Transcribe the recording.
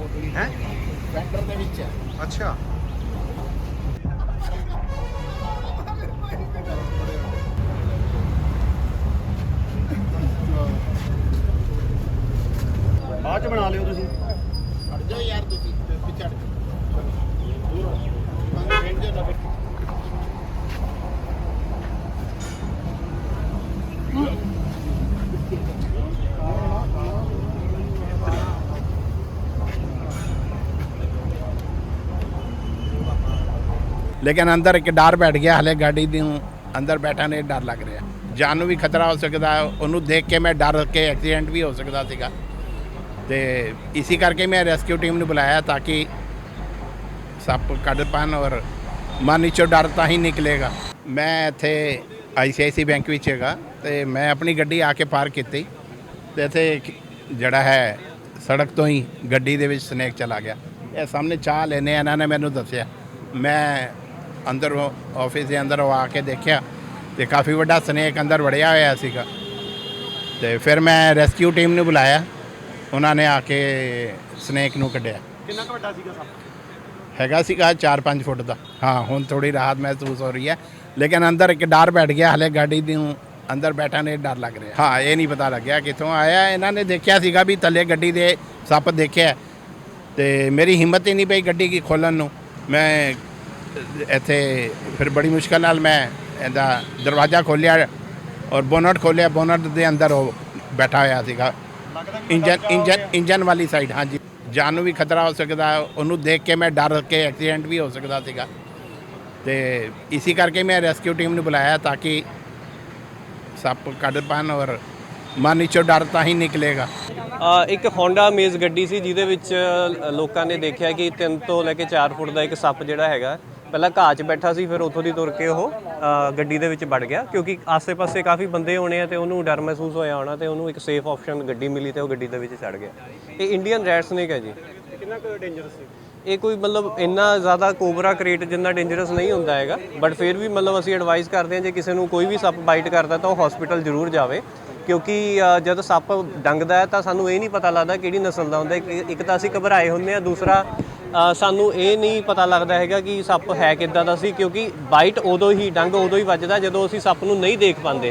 ਹੈ ਸੈਂਟਰ ਦੇ ਵਿੱਚ ਹੈ ਅੱਛਾ ਬਾਅਦ ਚ ਬਣਾ ਲਿਓ ਤੁਸੀਂ ਹਟ ਜਾਓ ਯਾਰ ਤੁਸੀਂ ਪਿੱਛੇ ਹਟ ਜਾਓ ਲੇਕਿਨ ਅੰਦਰ ਇੱਕ ਡਰ ਬੈਠ ਗਿਆ, ਹਲੇ ਗਾੜੀ ਨੂੰ ਅੰਦਰ ਬੈਠਾ ਨੇ ਡਰ ਲੱਗ ਰਿਹਾ। ਜਾਨ ਨੂੰ ਵੀ ਖਤਰਾ ਹੋ ਸਕਦਾ, ਉਹਨੂੰ ਦੇਖ ਕੇ ਮੈਂ ਡਰ ਕੇ ਐਕਸੀਡੈਂਟ ਵੀ ਹੋ ਸਕਦਾ ਸੀਗਾ। ਤੇ ਇਸੇ ਕਰਕੇ ਮੈਂ ਰੈਸਕਿਊ ਟੀਮ ਨੂੰ ਬੁਲਾਇਆ ਤਾਂ ਕਿ ਸੱਪ ਕੱਢ ਪਾਣ ਔਰ ਮਨ ਵਿੱਚੋਂ ਡਰ ਤਾਂ ਹੀ ਨਿਕਲੇਗਾ। ਮੈਂ ਇੱਥੇ ਆਈਸੀਆਈਸੀ ਬੈਂਕ ਵਿੱਚ ਹੈਗਾ ਤੇ ਮੈਂ ਆਪਣੀ ਗੱਡੀ ਆ ਕੇ ਪਾਰਕ ਕੀਤੀ ਤੇ ਇੱਥੇ ਜਿਹੜਾ ਹੈ ਸੜਕ ਤੋਂ ਹੀ ਗੱਡੀ ਦੇ ਵਿੱਚ ਸਨੇਕ ਚਲਾ ਗਿਆ। ਇਹ ਸਾਹਮਣੇ ਚਾਹ ਲੈਨੇ ਇਹਨਾਂ ਨੇ ਮੈਨੂੰ ਦੱਸਿਆ। ਮੈਂ ਅੰਦਰ ਆਫਿਸ ਦੇ ਅੰਦਰ ਉਹ ਆ ਕੇ ਦੇਖਿਆ ਤੇ ਕਾਫੀ ਵੱਡਾ ਸਨੇਕ ਅੰਦਰ ਵੜਿਆ ਹੋਇਆ ਸੀਗਾ। ਤੇ ਫਿਰ ਮੈਂ ਰੈਸਕਿਊ ਟੀਮ ਨੂੰ ਬੁਲਾਇਆ। ਉਹਨਾਂ ਨੇ ਆ ਕੇ ਸਨੇਕ ਨੂੰ ਕੱਢਿਆ। ਕਿੰਨਾ ਕੁ ਵੱਡਾ ਸੀਗਾ ਸੱਪ? ਹੈਗਾ ਸੀਗਾ 4-5 ਫੁੱਟ ਦਾ। ਹਾਂ ਹੁਣ ਥੋੜੀ ਰਾਹਤ ਮਹਿਸੂਸ ਹੋ ਰਹੀ ਹੈ। ਲੇਕਿਨ ਅੰਦਰ ਇੱਕ ਡਰ ਬੈਠ ਗਿਆ। ਹਲੇ ਗਾੜੀ ਨੂੰ ਅੰਦਰ ਬੈਠਾ ਨੇ ਡਰ ਲੱਗ ਰਿਹਾ। ਹਾਂ ਇਹ ਨਹੀਂ ਪਤਾ ਲੱਗਿਆ ਕਿੱਥੋਂ ਆਇਆ। ਇਹਨਾਂ ਨੇ ਦੇਖਿਆ ਸੀਗਾ ਵੀ ਥੱਲੇ ਗੱਡੀ ਦੇ ਸੱਪ ਦੇਖਿਆ। ਤੇ ਮੇਰੀ ਹਿੰਮਤ ਹੀ ਨਹੀਂ ਪਈ ਗੱਡੀ ਕੀ ਖੋਲਣ ਨੂੰ। ਮੈਂ ਇੱਥੇ ਫਿਰ ਬੜੀ ਮੁਸ਼ਕਲ ਨਾਲ ਮੈਂ ਇਹਦਾ ਦਰਵਾਜ਼ਾ ਖੋਲ੍ਹਿਆ ਔਰ ਬੋਨਟ ਖੋਲ੍ਹਿਆ ਬੋਨਟ ਦੇ ਅੰਦਰ ਉਹ ਬੈਠਾ ਹੋਇਆ ਸੀਗਾ ਇੰਜਨ ਇੰਜਨ। ਇੰਜਨ ਵਾਲੀ ਸਾਈਡ ਹਾਂਜੀ ਜਾਨ ਨੂੰ ਵੀ ਖਤਰਾ ਹੋ ਸਕਦਾ। ਉਹਨੂੰ ਦੇਖ ਕੇ ਮੈਂ ਡਰ ਕੇ ਐਕਸੀਡੈਂਟ ਵੀ ਹੋ ਸਕਦਾ ਸੀਗਾ ਤੇ ਇਸੇ ਕਰਕੇ ਮੈਂ ਰੈਸਕਿਊ ਟੀਮ ਨੂੰ ਬੁਲਾਇਆ ਤਾਂ ਕਿ ਸੱਪ ਕੱਢ ਪਾਣ ਔਰ ਮਨ ਵਿੱਚੋਂ ਡਰ ਤਾਂ ਹੀ ਨਿਕਲੇਗਾ ਇੱਕ ਹੋਂਡਾ ਮੇਜ਼ ਗੱਡੀ ਸੀ ਜਿਹਦੇ ਵਿੱਚ ਲੋਕਾਂ ਨੇ ਦੇਖਿਆ ਕਿ 3 ਤੋਂ ਲੈ ਕੇ 4 ਫੁੱਟ ਦਾ ਇੱਕ ਸੱਪ ਜਿਹੜਾ ਹੈਗਾ ਪਹਿਲਾਂ ਘਾਹ 'ਚ ਬੈਠਾ ਸੀ ਫਿਰ ਉੱਥੋਂ ਦੀ ਤੁਰ ਕੇ ਉਹ ਗੱਡੀ ਦੇ ਵਿੱਚ ਵੜ ਗਿਆ ਕਿਉਂਕਿ ਆਸੇ-ਪਾਸੇ ਕਾਫੀ ਬੰਦੇ ਹੋਣੇ ਆ ਤੇ ਉਹਨੂੰ ਡਰ ਮਹਿਸੂਸ ਹੋਇਆ ਹੋਣਾ ਤੇ ਉਹਨੂੰ ਇੱਕ ਸੇਫ ਆਪਸ਼ਨ ਗੱਡੀ ਮਿਲੀ ਤੇ ਉਹ ਗੱਡੀ ਦੇ ਵਿੱਚ ਚੜ ਗਿਆ। ਇਹ ਇੰਡੀਅਨ ਰੈਡ ਸਨੇਕ ਹੈ ਜੀ। ਕਿੰਨਾ ਕੁ ਡੇਂਜਰਸ ਸੀ? ਇਹ ਕੋਈ ਮਤਲਬ ਇੰਨਾ ਜ਼ਿਆਦਾ ਕੋਬਰਾ ਕ੍ਰੇਟ ਜਿੰਨਾ ਡੇਂਜਰਸ ਨਹੀਂ ਹੁੰਦਾ ਹੈਗਾ ਬਟ ਫਿਰ ਵੀ ਮਤਲਬ ਅਸੀਂ ਐਡਵਾਈਸ ਕਰਦੇ ਹਾਂ ਜੇ ਕਿਸੇ ਨੂੰ ਕੋਈ ਵੀ ਸੱਪ ਬਾਈਟ ਕਰਦਾ ਤਾਂ ਉਹ ਹਸਪੀਟਲ ਜ਼ਰੂਰ ਜਾਵੇ ਕਿਉਂਕਿ ਜਦ ਸੱਪ ਡੰਗਦਾ ਹੈ ਤਾਂ ਸਾਨੂੰ ਇਹ ਨਹੀਂ ਪਤਾ ਲੱਗਦਾ ਕਿਹੜੀ ਨਸਲ ਦਾ ਹੁੰਦਾ ਇੱਕ- ਤਾਂ ਅਸੀਂ ਘਬਰਾਏ ਹੁੰਦੇ ਆ ਦੂਸਰਾ ਸਾਨੂੰ ਇਹ ਨਹੀਂ ਪਤਾ ਲੱਗਦਾ ਹੈਗਾ ਕਿ ਸੱਪ ਹੈ ਕਿੱਦਾਂ ਦਾ ਸੀ, ਕਿਉਂਕਿ ਬਾਈਟ ਉਦੋਂ ਹੀ ਡੰਗ ਉਦੋਂ ਹੀ ਵੱਜਦਾ ਜਦੋਂ ਅਸੀਂ ਸੱਪ ਨੂੰ ਨਹੀਂ ਦੇਖ ਪਾਉਂਦੇ।